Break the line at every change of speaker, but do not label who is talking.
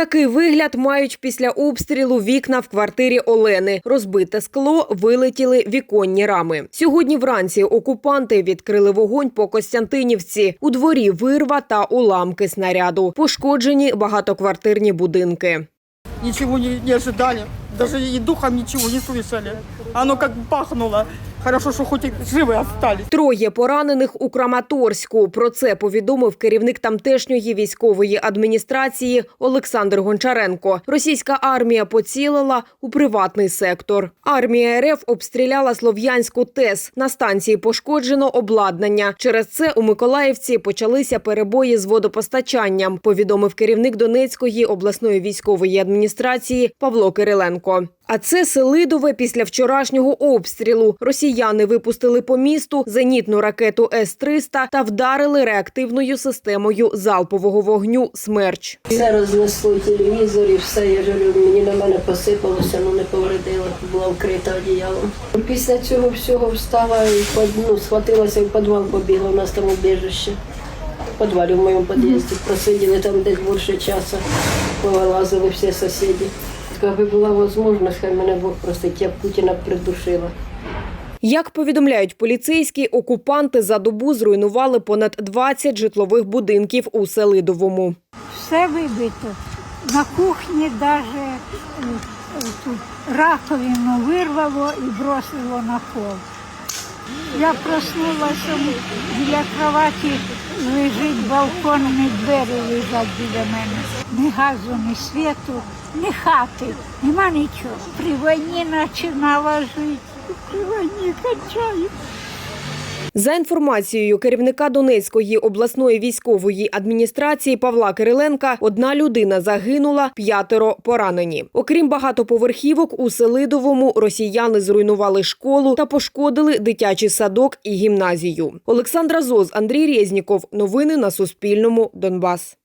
Такий вигляд мають після обстрілу вікна в квартирі Олени. Розбите скло, вилетіли віконні рами. Сьогодні вранці окупанти відкрили вогонь по Костянтинівці. У дворі вирва та уламки снаряду. Пошкоджені багатоквартирні будинки.
Ничего не, не ожидали. Даже и духом ничего не слышали. Оно как бахнуло. Хорошо, что хоть и живы остались.
Троє поранених у Краматорську. Про це повідомив керівник тамтешньої військової адміністрації Олександр Гончаренко. Російська армія поцілила у приватний сектор. Армія РФ обстріляла Слов'янську ТЕС. На станції пошкоджено обладнання. Через це у Миколаївці почалися перебої з водопостачанням. Повідомив керівник Донецької обласної військової адміністрації Павло Кириленко. А це Селидове після вчорашнього обстрілу. Росіяни випустили по місту зенітну ракету С-300 та вдарили реактивною системою залпового вогню «Смерч».
Все рознесло і телевізор, і все. Я ж говорю, мені на мене посипалося, ну не повредило, була вкрита одіялом. Після цього всього встала і ну, схватилася в підвал побігла. У нас там убіжище. В підвалі в моєму під'їзді. Просиділи там десь більше часу, повилазили всі сусіди. Аби була можливість, хай мене Бог простить, я Путіна придушила.
Як повідомляють поліцейські, окупанти за добу зруйнували понад 20 житлових будинків у Селидовому.
все вибито. На кухні навіть тут раковину вирвало і бросило на пол. Я проснулася біля кроваті, лежить балконні двері лежать біля мене. Ні газу, ні світу, ні хати, нема нічого. При війні починала жити, війні кончаю.
За інформацією керівника Донецької обласної військової адміністрації Павла Кириленка, одна людина загинула, п'ятеро поранені. Окрім багатоповерхівок, у Селидовому росіяни зруйнували школу та пошкодили дитячий садок і гімназію. Олександра Зоз, Андрій Резніков. Новини на Суспільному. Донбас.